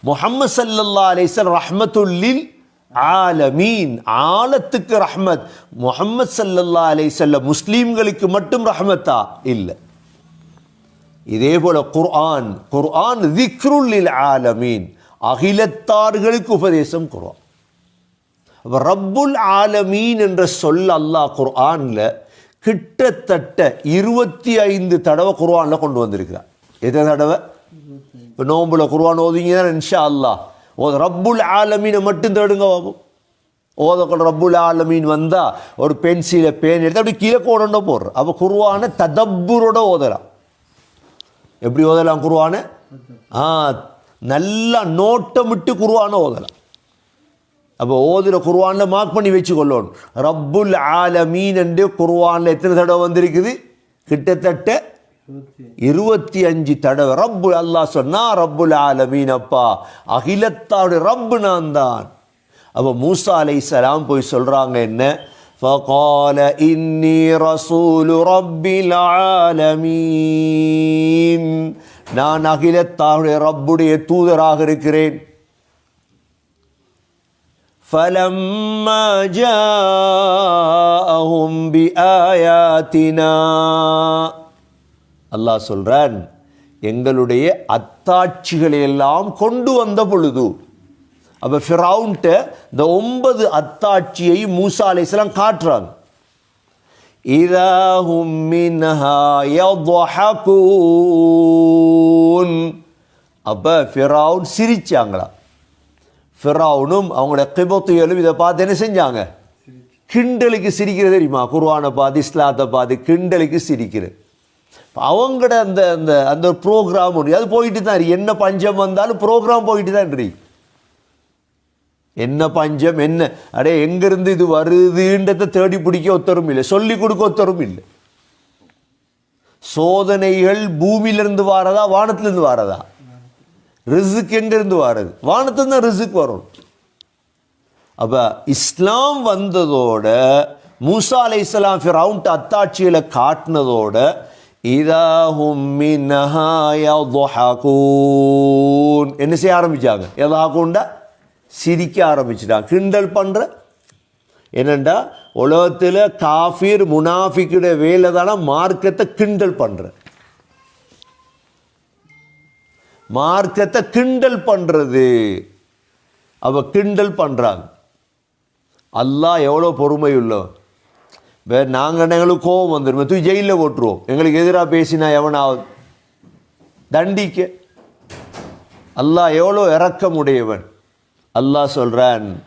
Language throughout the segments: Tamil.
முகமது சல்லல்லா அலைசல் ரஹ்மத்துல்லில் ஆலமீன். ஆலத்துக்கு ரஹ்மத். முஹம்மது சல்லல்லா அலிசல்ல முஸ்லீம்களுக்கு மட்டும் ரஹ்மத்தா? இல்லை. இதே போல குர்ஆன் குர்ஆன் திக்ருல்லில் ஆலமீன். அகிலத்தார்களுக்கு உபதேசம் குர்ஆன். ரப்புல் ஆலமீன் என்ற சொல் அல்லாஹ் குர்ஆனில் கிட்டத்தட்ட இருபத்தி ஐந்து தடவை குர்ஆனில் கொண்டு வந்திருக்கிறார் எத்தனை தடவை? இப்போ நோம்புல குர்ஆன் ஓதுங்க இன்ஷா அல்லா ஓ ரப்புல் ஆலமீனை மட்டும் தேடுங்க பாபம் ஓதக்கூட ரப்புல் ஆலமீன் வந்தால் ஒரு பென்சிலை பேன் எடுத்து அப்படி கீழே கோடண்ட போடுற. அப்போ குருவான ததப்புரோட ஓதலாம். எப்படி ஓதலாம் குருவான ஆ நல்லா நோட்டமிட்டு குருவான ஓதலாம். அப்போ ஓதுற குருவானில் மார்க் பண்ணி வச்சு கொள்ளணும் ரப்புல் ஆலமீன் என்று குருவானில் எத்தனை தடவை வந்திருக்குது? கிட்டத்தட்ட இருபத்தி அஞ்சு தடவை ரப்பு அல்லாஹ் சொன்னா ரப்புல் ஆலமீன் அப்பா அகிலத்தாவுடைய ரப்பு நான் தான் அப்போ மூசா அலைஹிஸ்ஸலாம் போய் சொல்றாங்க என்ன فقال إني رسول رب العالمين நான் அகிலத்தாவுடைய ரப்புடைய தூதராக இருக்கிறேன் فلما جاءهم بآياتنا அல்லாஹ் சொல்கிறான் எங்களுடைய அத்தாட்சிகளை எல்லாம் கொண்டு வந்த பொழுது அப்போ ஃபிரவுன்ட்ட இந்த ஒன்பது அத்தாட்சியை மூசா அலைஸ்லாம் காட்டுறாங்க. அப்போ ஃபிரவுன் சிரிச்சாங்களா. ஃபிரவுனும் அவங்களோட கிபத்துகளும் இதை பார்த்து என்ன செஞ்சாங்க? கிண்டலுக்கு சிரிக்கிறது தெரியுமா? குர்வானை பார்த்து இஸ்லாத்தை பார்த்து கிண்டலுக்கு சிரிக்கிறது. அவங்களோட அந்த அந்த அந்த ப்ரோக்ராம் ஒன்று. அது போயிட்டு தான் இருக்கு. என்ன பஞ்சம் வந்தாலும் ப்ரோக்ராம் போயிட்டு தான் இருக்கு என்ன பஞ்சம் என்ன? அடே எங்கேருந்து இது வருதுன்றதை தேடி பிடிக்க ஒத்தரும் இல்லை. சொல்லி கொடுக்க ஒத்தரும் இல்லை. சோதனைகள் பூமியிலிருந்து வாரதா வானத்திலிருந்து வாரதா? ரிசுக் எங்கேருந்து வாரது? வானத்துல தான் ரிசுக் வரும். அப்போ இஸ்லாம் வந்ததோட மூசா அலை இஸ்லாம் ஃபிரவுண்ட் அத்தாட்சியில் காட்டினதோட இதா ஹும் என்ன செய்ய ஆரம்பித்தாங்க எதாகுண்டா சிரிக்க ஆரம்பிச்சிட்டாங்க கிண்டல் பண்ணுற என்னெண்டா உலகத்தில் காஃபீர் முனாஃபிக்குடைய வேலை தானே மார்க்கத்தை கிண்டல் பண்ணுற மார்க்கத்தை கிண்டல் பண்ணுறது அவள் கிண்டல் பண்ணுறாங்க அல்லாஹ் எவ்வளோ பொறுமை உள்ளவன் இப்போ நாங்கள் எங்களுக்கு கோபம் வந்துடும் தூய் ஜெயிலில் போட்டுருவோம். எங்களுக்கு எதிராக பேசினா எவனாவது? தண்டிக்க. அல்லாஹ் எவ்வளோ இறக்கமுடையவன் அல்லாஹ் சொல்கிறான்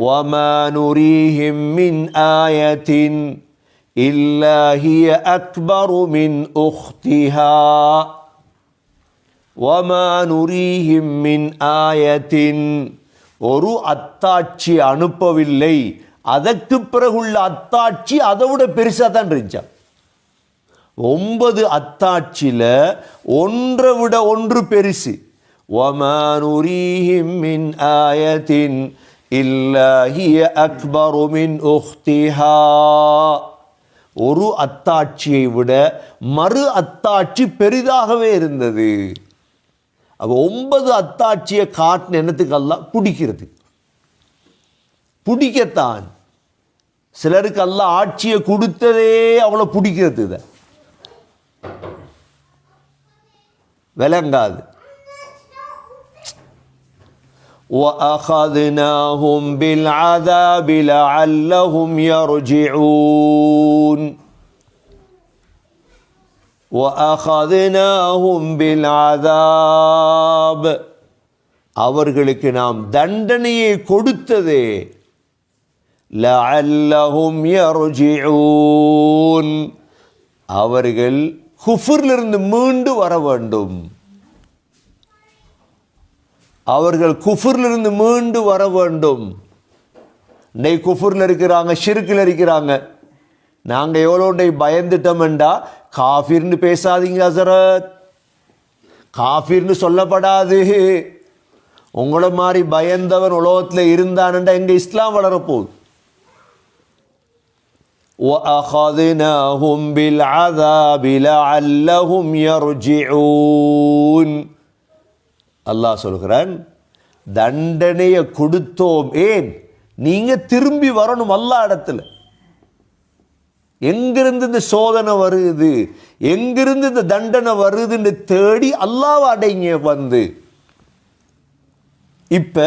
ஒமனுரீஹிம் மின் ஆயத்தின் இல்லஹிய அக்பரு மின் உஹ்திஹா. ஒமனுரீஹிம் மின் ஆயத்தின். ஒரு அத்தாட்சி அனுப்பவில்லை. அதற்கு பிறகுள்ள அத்தாட்சி அதை விட பெருசாக தான் இருந்துச்சான் ஒன்பது அத்தாட்சியில் ஒன்றை விட ஒன்று பெருசு. ஒமனுரீஹிம் ஆயத்தின் இல்லாஹிய அக்பருமின் உஹ்திஹா. ஒரு அத்தாட்சியை விட மறு அத்தாட்சி பெரிதாகவே இருந்தது. அப்போ ஒன்பது அத்தாட்சியை காட்டின என்னத்துக்கெல்லாம் பிடிக்கிறது. பிடிக்கத்தான். சிலருக்கு எல்லாம் ஆட்சியை கொடுத்ததே அவ்வளோ பிடிக்கிறது இதை விளங்காது وأخذناهم بالعذاب لعلهم يرجعون وأخذناهم بالعذاب அவர்களுக்கு நாம் தண்டனையை கொடுத்ததே லஅல்லஹும் யர்ஜிஊன் அவர்கள் குஃபுரிலிருந்து மீண்டு வர வேண்டும். அவர்கள் குஃபுரிலிருந்து மீண்டு வர வேண்டும். நெய் குஃபுரில் இருக்கிறாங்க ஷிருக்கில் இருக்கிறாங்க. நாங்கள் எவ்வளோ டை பயந்துட்டோம்டா காஃபிர்னு பேசாதீங்க ஹசரத். காஃபிர்னு சொல்லப்படாது. உங்களை மாதிரி பயந்தவன் உலகத்தில் இருந்தான்டா எங்கள் இஸ்லாம் வளரப்போகுது. وأخذناهم بالعذاب لعلهم يرجعون அல்லாஹ் சொல்கிறான் தண்டனையை கொடுத்தோம் ஏன் நீங்க திரும்பி வரணும் அல்லா இடத்துல எங்கிருந்து இந்த சோதனை வருது எங்கிருந்து இந்த தண்டனை வருதுன்னு தேடி அல்லாவை அடைங்க வந்து இப்ப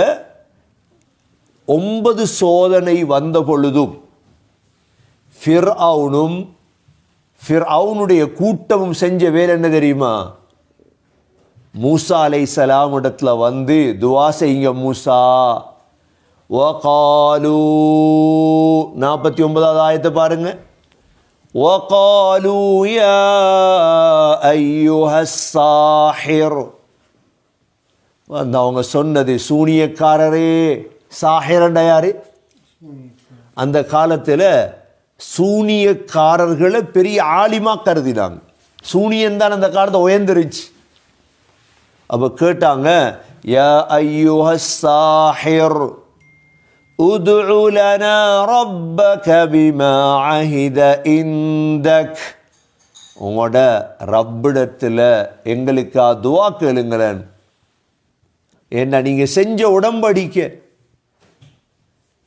ஒன்பது சோதனை வந்த பொழுதும் ஃபிர்அவுனும் ஃபிர்அவுனுடைய கூட்டமும் செஞ்ச வேலை என்ன தெரியுமா? மூசா அலை சலாம் இடத்துல வந்து துவா செய்யுங்க மூசா. காலு நாற்பத்தி ஒன்பதாவது ஆயத்தை பாருங்க. ஒகாலு ஐயோஹாஹிர் வந்து அவங்க சொன்னது சூனியக்காரரே சாஹிரண்டயாரு அந்த காலத்தில் சூனியக்காரர்களை பெரிய ஆலிமா கருதினாங்க சூனியன் தான் அந்த காலத்தை உயர்ந்துருச்சு அப்போ கேட்டாங்க யா ஐயுஹ சாஹிர் ادع لنا ربك بما عهد عندك உங்களோட ரப்பிடத்தில் எங்களுக்கா துவா கேளுங்களேன் என்ன நீங்க செஞ்ச உடம்படிக்கை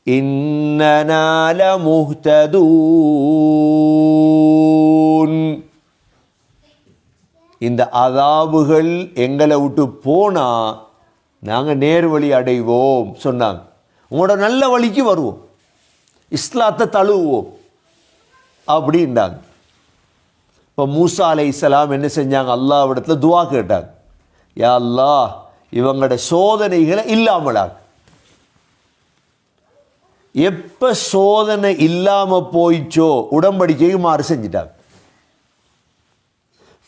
இன்னனால முஹ்ததூன் இந்த அதாபுகள் எங்களை விட்டு போனா நாங்கள் நேர் வழி அடைவோம் சொன்னாங்க. உங்களோட நல்ல வழிக்கு வருவோம். இஸ்லாத்தை தழுவுவோம் அப்படின்றாங்க. இப்போ மூசா அலை இஸ்லாம் என்ன செஞ்சாங்க? அல்லாவிடத்தில் துவா கேட்டாங்க. யா அல்லாஹ் இவங்களோட சோதனைகளை இல்லாமலாங்க எப்ப சோதனை இல்லாம போயிச்சோ உடம்படிக்கைக்கு மாறு செஞ்சிட்டாங்க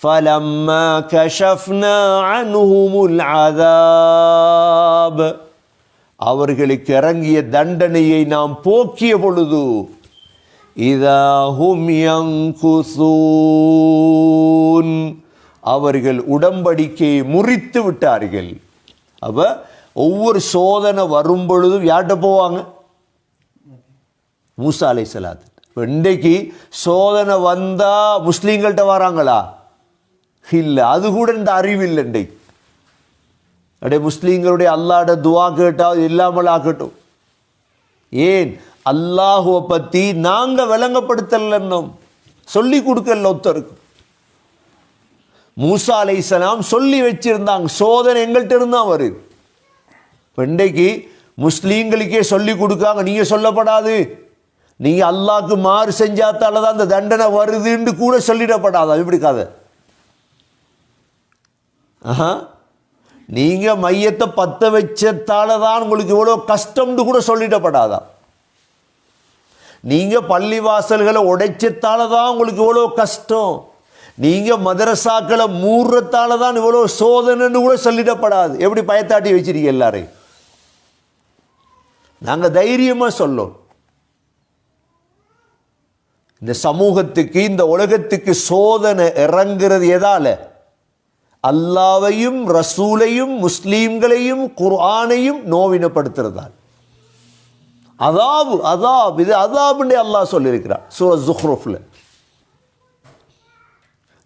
فلما كشفنا عنهم العذاب அவர்களுக்கு இறங்கிய தண்டனையை நாம் போக்கிய பொழுது இதாஹும் யங்குசூன் அவர்கள் உடம்படிக்கையை முறித்து விட்டார்கள் அப்ப ஒவ்வொரு சோதனை வரும் பொழுதும் யார்கிட்ட போவாங்க மூசா அலை சலாத் இன்றைக்கு சோதனை வந்தால் முஸ்லீம்கள்கிட்ட வராங்களா? இல்லை. அது கூட இந்த அறிவு இல்லை இன்றைக்கு. அப்படியே முஸ்லீம்களுடைய அல்லாட துவா கேட்டால் இல்லாமல் ஆகட்டும். ஏன்? அல்லாஹுவை பற்றி நாங்கள் விளங்கப்படுத்தலன்னும். சொல்லி கொடுக்கல ஒருத்தருக்கு. மூசா அலைசலாம் சொல்லி வச்சிருந்தாங்க. சோதனை எங்கள்கிட்ட இருந்தால் வருது இப்ப இன்றைக்கு முஸ்லீம்களுக்கே சொல்லி கொடுக்காங்க. நீங்கள் சொல்லப்படாது. நீங்கள் அல்லாக்கு மாறு செஞ்சாத்தால தான் அந்த தண்டனை வருதுன்னு கூட சொல்லிடப்படாதா. இப்படி கதை? ஆஹா. நீங்கள் மையத்தை பற்ற வச்சத்தால தான் உங்களுக்கு இவ்வளோ கஷ்டம்னு கூட சொல்லிடப்படாதா? நீங்கள் பள்ளிவாசல்களை உடைச்சத்தால தான் உங்களுக்கு இவ்வளோ கஷ்டம். நீங்கள் மதரசாக்களை மூடுறத்தால தான் இவ்வளோ சோதனைன்னு கூட சொல்லிடப்படாது. எப்படி பயத்தாட்டி வச்சிருக்கீங்க எல்லாரையும்? நாங்கள் தைரியமாக சொல்லோம். இந்த சமூகத்துக்கு இந்த உலகத்துக்கு சோதனை இறங்குறது எதால? அல்லாவையும் ரசூலையும் முஸ்லீம்களையும் குர்ஆனையும் நோவினப்படுத்துறதால். அதாபு அதாப் இது அதாபுன்னு அல்லாஹ் சொல்லியிருக்கிறார் சூர ஜுஹ்ரூஃபில்.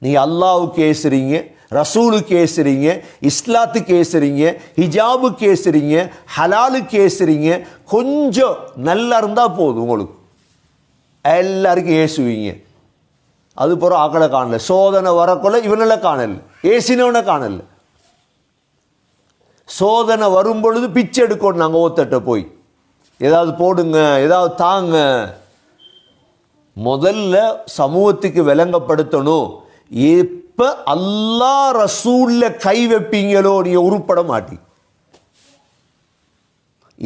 நீங்க அல்லாவுக்கு ஏசுறீங்க ரசூலுக்கு ஏசுறீங்க இஸ்லாத்துக்கு ஏசுறீங்க ஹிஜாபுக்கு ஏசுறீங்க ஹலாலுக்கு ஏசுறீங்க கொஞ்சம் நல்லா இருந்தால் போதும் உங்களுக்கு. எல்லாருக்கும் ஏசுவீங்க அது போகிற ஆக்களை காணல. சோதனை வரக்குள்ள இவனில் காணல. ஏசினவனை காணல. சோதனை வரும் பொழுது பிச்சை எடுக்கணும் நாங்கள் ஓத்தட்ட போய். ஏதாவது போடுங்க ஏதாவது தாங்க. முதல்ல சமூகத்துக்கு விளங்கப்படுத்தணும். இப்போ அல்லாஹ் ரசூல்ல கை வைப்பீங்களோ நீங்கள் உருப்பட மாட்டி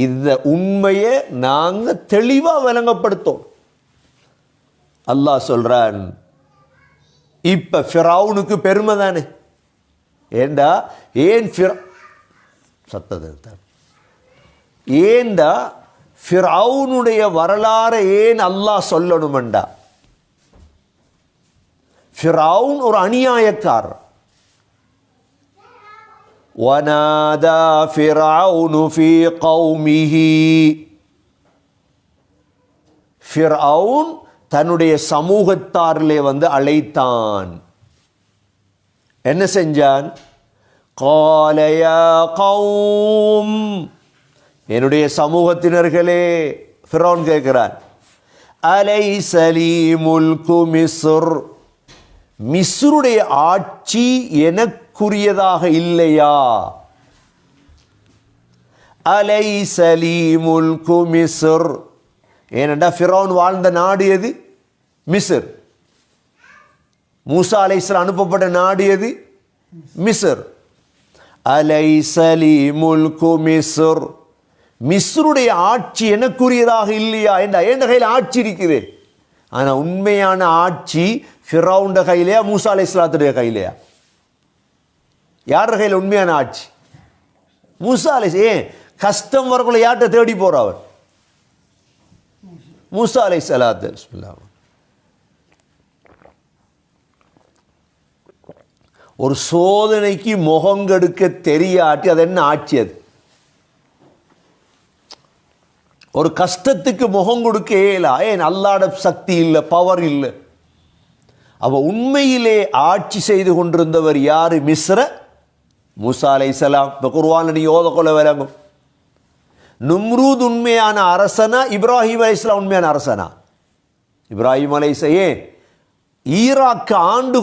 இந்த உண்மையை நாங்கள் தெளிவாக விளங்கப்படுத்தோம் அல்லாஹ் சொல்றான் இப்ப ஃபிரௌனுக்கு பெருமை தானே ஏண்டா ஏன் ஃபிர சத்தத்தை எடுத்தார். ஏண்டா ஃபிரௌனுடைய வரலாறை ஏன் அல்லாஹ் சொல்லணுமெண்டா ஃபிரௌன் ஒரு அநியாயக்காரர் ونادى فرعون في قومه ஃபிர்அவுன் தன்னுடைய சமூகத்தாரிலே வந்து அழைத்தான். என்ன செஞ்சான்? காலைய கௌம். என்னுடைய சமூகத்தினர்களே ஃபிரோன் கேட்கிறார். அலை சலீமுல்கு மிசுர் மிசுருடைய ஆட்சி எனக்குரியதாக இல்லையா? அலை சலீமுல்கு மிஸ்ர். ஏனென்றா ஃபிரோன் வாழ்ந்த நாடு எது? மிசர் மூசா அலைசல் அனுப்பப்பட்ட நாடு எது? மிசர் அலைசலி முல்கு மிஸ்ர். மிஸ்ருடைய ஆட்சி எனக்குரியதாக இல்லையா என்ற? என் கையில் ஆட்சி இருக்குது? ஆனால் உண்மையான ஆட்சி ஃபிரௌண்ட கையிலையா மூசா அலை இஸ்லாத்துடைய கையிலையா? யார் கையில் உண்மையான ஆட்சி? மூசா அலை ஏன்? கஷ்டம் வரக்குள்ள யார்கிட்ட தேடி போற அவர்? மூசா அலை சலாத்து பிஸ்மில்லாஹ். ஒரு சோதனைக்கு முகங்கெடுக்க தெரியாட்டி அது என்ன ஆட்சி அது? ஒரு கஷ்டத்துக்கு முகம் கொடுக்க இயலா. ஏன் அல்லாட சக்தி இல்லை பவர் இல்லை. அவ உண்மையிலே ஆட்சி செய்து கொண்டிருந்தவர் யாரு? மிஸ்ர மூசா அலைசலாம் இப்போ குர்வான் நீ கொலை விளங்கும். நும்ரூத் உண்மையான அரசனா இப்ராஹிம் அலைஸ்லாம் உண்மையான அரசனா? இப்ராஹிம் அலைசையே ஈராக்கு ஆண்டு